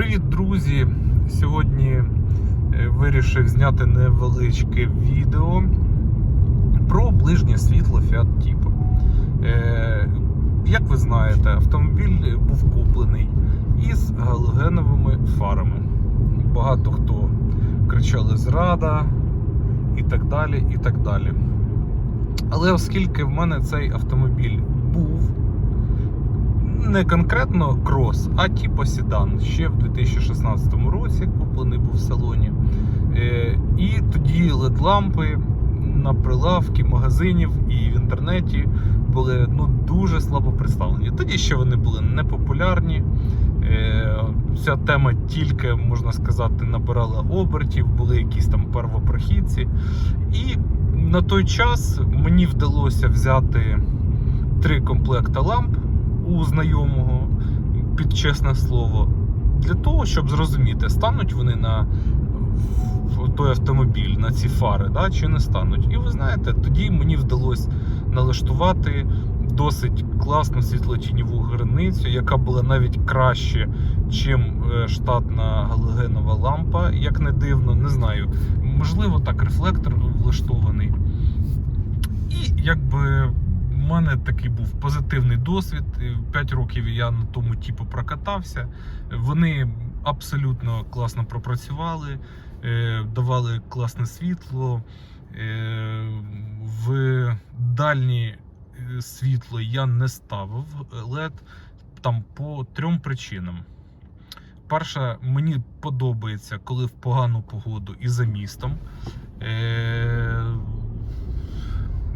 Привіт, друзі! Сьогодні е, вирішив зняти невеличке відео про ближнє світло Fiat Tipo. Е, Як ви знаєте, автомобіль був куплений із галогеновими фарами. Багато хто кричали зрада і так далі. і так далі. Але оскільки в мене цей автомобіль не конкретно крос, а типу седан. Ще в 2016 році куплений був в салоні. Е, І тоді LED-лампи на прилавки магазинів і в інтернеті були ну, дуже слабо представлені. Тоді ще вони були непопулярні. Е, Ця тема тільки, можна сказати, набирала обертів, були якісь там первопрохідці. І на той час мені вдалося взяти три комплекта ламп у знайомого під чесне слово, для того, щоб зрозуміти, стануть вони на той автомобіль, на ці фари, да, чи не стануть. І ви знаєте, тоді мені вдалося налаштувати досить класну світлотіньову границю, яка була навіть краще, чим е, штатна галогенова лампа, як не дивно, не знаю. Можливо, так, рефлектор влаштований. І якби мене такий був позитивний досвід. 5 років я на тому типу прокатався. Вони абсолютно класно пропрацювали, е, давали класне світло. Е, В дальнє е, світло я не ставив LED там по трьом причинам. Перша, мені подобається, коли в погану погоду і за містом.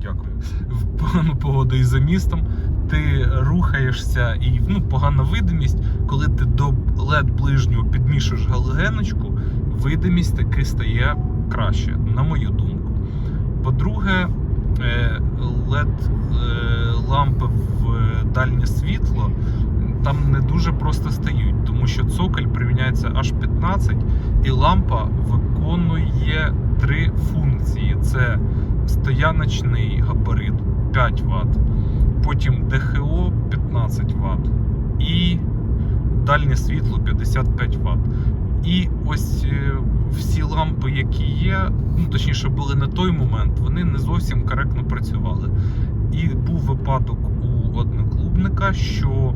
Е, Дякую. В погану погоду і за містом ти рухаєшся і ну, погана видимість. Коли ти до LED ближнього підмішуєш галогеночку, видимість таки стає краще, на мою думку. По-друге, е, LED е, лампи в дальнє світло там не дуже просто стають, тому що цоколь приміняється H15, і лампа виконує три функції: це стояночний габарит 5 Вт, потім ДХО 15 Вт і дальнє світло 55 Вт. І ось е, всі лампи, які є, ну точніше були на той момент, вони не зовсім коректно працювали. І був випадок у одноклубника, що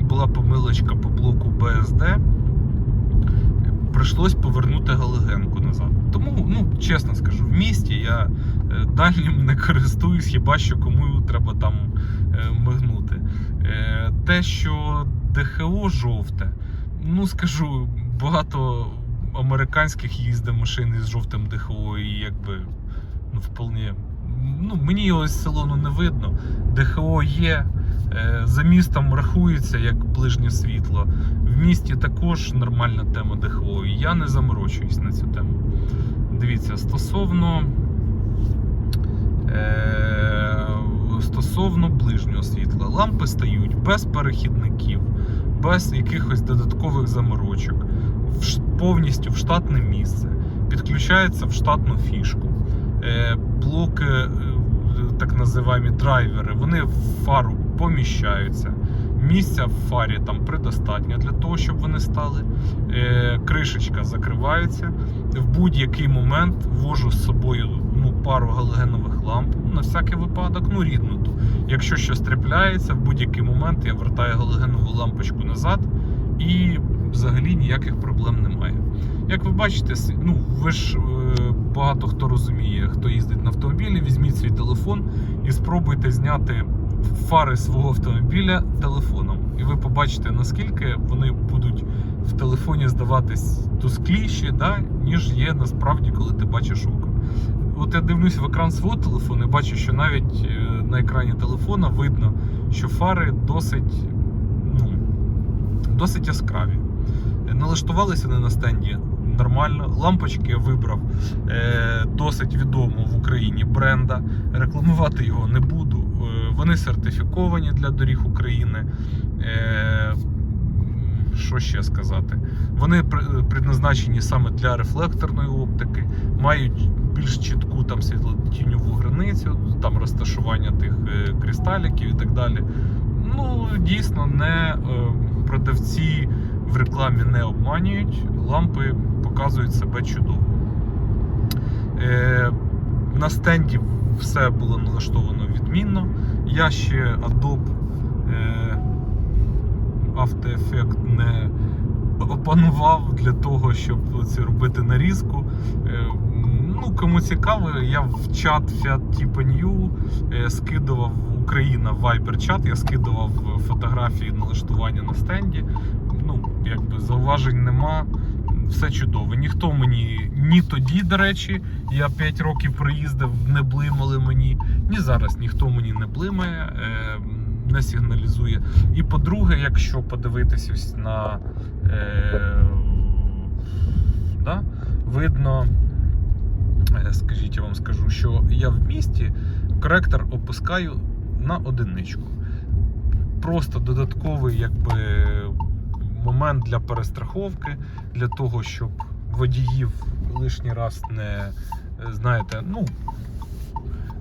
була помилочка по блоку BSD, прийшлось повернути галогенку назад. Тому, ну, чесно скажу, в місті я дальнім не користуюсь, хіба що кому треба там е, мигнути. Е, Те, що ДХО жовте, ну скажу, багато американських їздить машин із жовтим ДХО, і якби ну, вполне. Ну, мені його з салону не видно. ДХО є. Е, За містом рахується як ближнє світло. В місті також нормальна тема ДХО. Я не заморочуюсь на цю тему. Дивіться, стосовно е, стосовно ближнього світла, лампи стають без перехідників, без якихось додаткових заморочок, повністю в штатне місце, підключається в штатну фішку. Е, Блоки, е, так називаємо драйвери, вони в фару поміщаються. Місця в фарі там предостатньо для того, щоб вони стали. Е, кришечка закривається. В будь-який момент вожу з собою ну, пару галогенових ламп на всякий випадок, ну рідну ту. Якщо щось трапляється, в будь-який момент я вертаю галогенову лампочку назад і взагалі ніяких проблем немає. Як ви бачите, ну ви ж е, багато хто розуміє, хто їздить на автомобілі, візьміть свій телефон і спробуйте зняти фари свого автомобіля телефоном. І ви побачите, наскільки вони будуть в телефоні здаватись тускліші, да, ніж є насправді, коли ти бачиш оком. От я дивлюсь в екран свого телефону і бачу, що навіть е, на екрані телефона видно, що фари досить, ну, досить яскраві. Е, Налаштувалися вони на стенді нормально. Лампочки я вибрав е, досить відомого в Україні бренда. Рекламувати його не буду. Е, вони сертифіковані для доріг України. Е, що ще сказати? Вони при- предназначені саме для рефлекторної оптики, мають більш чітку там світлотіньову границю, там розташування тих е, кристаліків і так далі. Ну, дійсно, не е, продавці в рекламі не обманюють, лампи показують себе чудово. Е, на стенді все було налаштовано відмінно. Я ще Adobe After Effects не опанував для того, щоб це робити нарізку. Ну, кому цікаво, я в чат New е, скидував Україна Viber чат, я скидував фотографії налаштування на стенді. Ну, якби зауважень нема. Все чудово. Ніхто мені ні тоді, до речі, я 5 років проїздив, не блимали мені, ні зараз ніхто мені не блимає, е, не сигналізує. І по-друге, якщо подивитись ось на е, да, видно, скажіть, я вам скажу, що я в місті коректор опускаю на одиничку. Просто додатковий якби, момент для перестраховки, для того, щоб водіїв лишній раз не знаєте, ну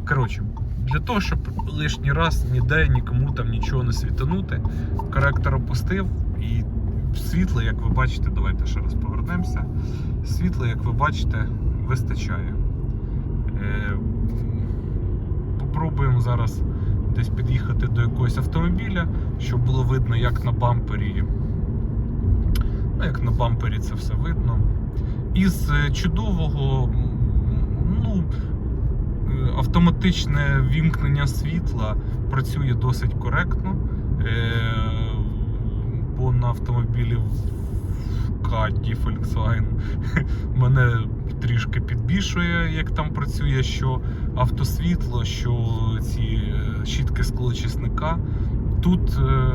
коротше, для того, щоб лишній раз ніде нікому там нічого не світанути, коректор опустив і світло, як ви бачите, давайте ще раз повернемося. Світло, як ви бачите, вистачає. Попробуємо зараз десь під'їхати до якогось автомобіля, щоб було видно, як на бампері. Ну, як на бампері це все видно. Із е, чудового, ну, е, автоматичне вімкнення світла працює досить коректно. Е, Бо на автомобілі в Volkswagen мене трішки підбільшує, як там працює, що автосвітло, що ці е, щітки склоочисника. Тут е,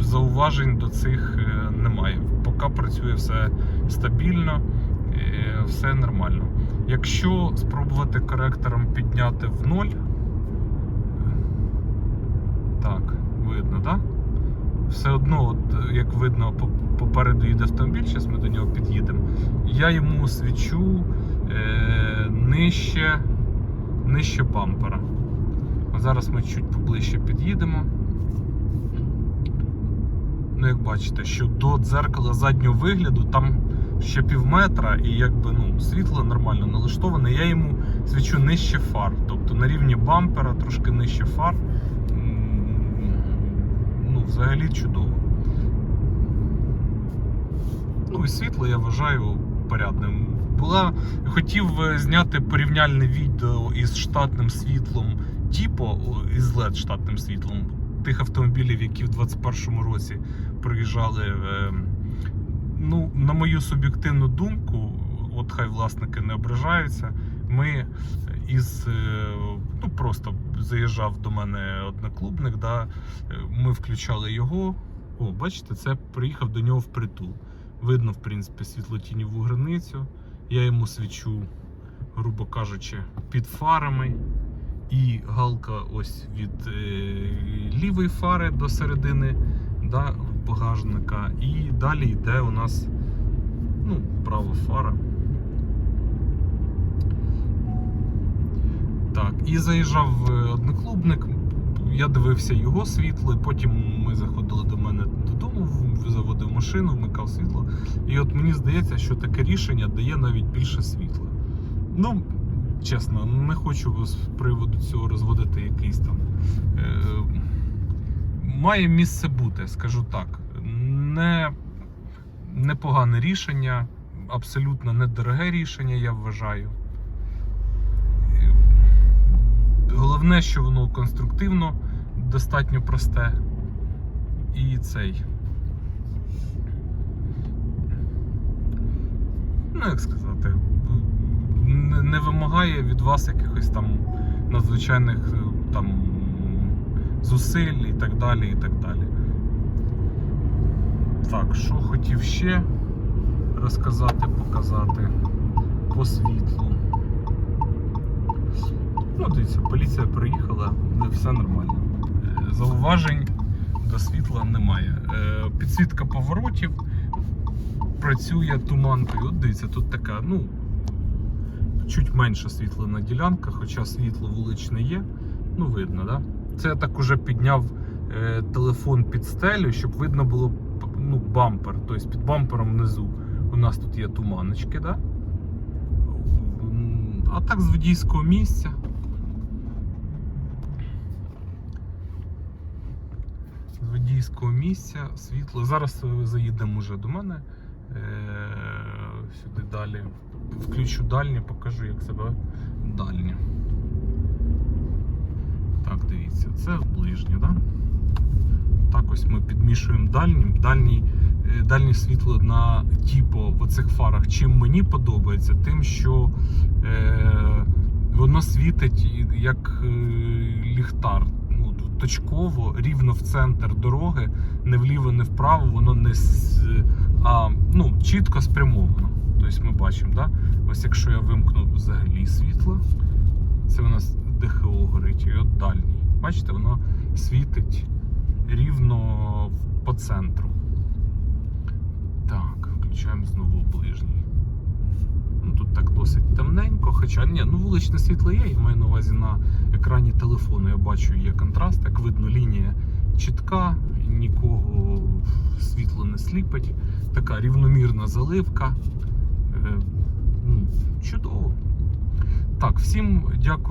зауважень до цих е, немає. Поки працює все стабільно, все нормально. Якщо спробувати коректором підняти в ноль, так, видно, так? Все одно, от, як видно, попереду їде автомобіль, зараз ми до нього під'їдемо. Я йому свічу е, нижче, нижче бампера. Зараз ми чуть поближче під'їдемо. Ну, як бачите, що до дзеркала заднього вигляду там ще пів метра, і якби ну, світло нормально налаштоване. Я йому свічу нижче фар, тобто на рівні бампера, трошки нижче фар. Ну, взагалі чудово. Ну і світло я вважаю порядним. Була, хотів е, зняти порівняльне відео із штатним світлом о, із LED штатним світлом тих автомобілів, які в 2021 році приїжджали. е, Ну, на мою суб'єктивну думку, от хай власники не ображаються. Ми із е, ну просто заїжджав до мене одноклубник, да, е, ми включали його. О, бачите, це приїхав до нього впритул. Видно, в принципі, світлотіньову границю. Я йому свічу, грубо кажучи, під фарами. І галка ось від е, лівої фари до середини да, багажника. І далі йде у нас ну, права фара. Так, і заїжджав е, одноклубник. Я дивився його світло, потім ми заходили до мене додому, заводив машину, вмикав світло. І от мені здається, що таке рішення дає навіть більше світла. Ну, чесно, не хочу з приводу цього розводити якийсь там. Е, має місце бути, скажу так. Не, непогане рішення, абсолютно недороге рішення, я вважаю. Е, Головне, що воно конструктивно, достатньо просте. І цей. Ну, як сказати, не, вимагає від вас якихось там надзвичайних е, там зусиль і так далі, і так далі. Так, що хотів ще розказати, показати по світлу. Ну, дивіться, поліція приїхала, все нормально. Е, Зауважень до світла немає. Е, Підсвітка поворотів працює туманкою. От дивіться, тут така, ну, чуть менша світла на ділянках, хоча світло вуличне є. Ну, видно, да? Це я так уже підняв е, телефон під стелю, щоб видно було ну, бампер, тобто під бампером внизу у нас тут є туманочки, да? А так з водійського місця. Водійського місця світло. Зараз е, заїдемо вже до мене. Е, сюди далі. Включу дальнє, покажу, як себе дальнє. Так, дивіться, це ближнє, да? Так ось ми підмішуємо дальнім. Дальній, е, дальнє світло на типу в оцих фарах. Чим мені подобається, тим, що е, воно світить як е, ліхтар. Точково, рівно в центр дороги, не вліво, не вправо, воно не а, ну, чітко спрямовано. Тобто ми бачимо, да? ось якщо я вимкну взагалі світло, це у нас ДХО горить, і от дальній. Бачите, воно світить рівно по центру. Так, включаємо знову ближній. Ну, тут так досить темненько, хоча ні, ну вуличне світло є, я маю на увазі на екрані телефону. Я бачу, є контраст, як видно, лінія чітка, нікого світло не сліпить. Така рівномірна заливка. Е, ну, Чудово. Так, всім дякую.